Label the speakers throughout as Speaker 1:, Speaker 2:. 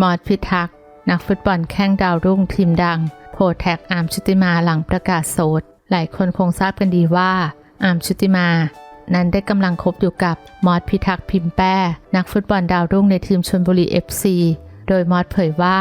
Speaker 1: มอดพิทักษ์นักฟุตบอลแข้งดาวรุ่งทีมดัง โพแท็กอาร์มชุติมาหลังประกาศโสด หลายคนคงทราบกันดีว่า อาร์มชุติมา นั้นได้กำลังคบอยู่กับมอดพิทักษ์พิมพ์แป้ นักฟุตบอลดาวรุ่งในทีมชลบุรี FC โดยมอดเผยว่า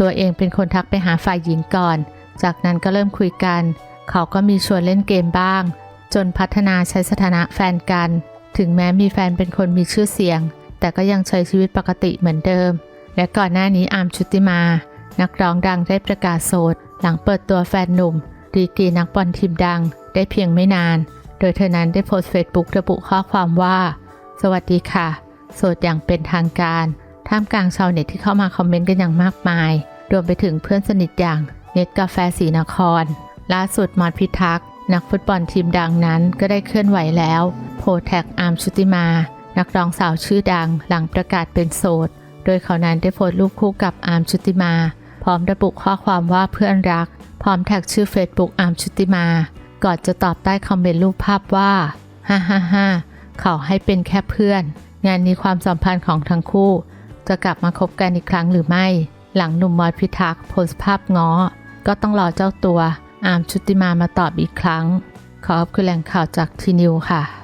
Speaker 1: ตัวเองเป็นคนทักไปหาฝ่ายหญิงก่อน จากนั้นก็เริ่มคุยกัน เขาก็มีชวนเล่นเกมบ้าง จนพัฒนาใช้สถานะแฟนกัน ถึงแม้มีแฟนเป็นคนมีชื่อเสียง แต่ก็ยังใช้ชีวิตปกติเหมือนเดิม และก่อนหน้านี้อาร์มชุติมา นักร้องดังได้ประกาศโสด หลังเปิดตัวแฟนหนุ่มดีกีนักบอลทีมดัง ได้เพียงไม่นาน โดยเธอนั้นได้โพสต์เฟซบุ๊กระบุข้อความว่า สวัสดีค่ะ โสดอย่างเป็นทางการ ท่ามกลางชาวเน็ตที่เข้ามาคอมเมนต์กันอย่างมากมาย รวมไปถึงเพื่อนสนิทอย่างเน็ตกาแฟสีนคร ล่าสุดมอดพิทักษ์นักฟุตบอลทีมดังนั้นก็ได้เคลื่อนไหวแล้ว โพแท็กอาร์มชุติมา นักร้องสาวชื่อดังหลังประกาศเป็นโสด โดยเขานั้นได้โพสต์รูปคู่กับอาร์มชุติมา พร้อมระบุข้อความว่าเพื่อนรัก พร้อมแท็กชื่อ Facebook อาร์มชุติมา ก่อนจะตอบใต้คอมเมนต์รูปภาพว่าฮ่าฮ่าฮ่าเขาให้เป็นแค่เพื่อน งานนี้ความสัมพันธ์ของทั้งคู่ จะกลับมาคบกันอีกครั้งหรือไม่ หลังหนุ่มมอดพิทักษ์โพสต์ภาพง้อ ก็ต้องรอเจ้าตัวอาร์มชุติมามาตอบอีกครั้ง ขอบคุณแหล่งข่าวจากทีนิวค่ะ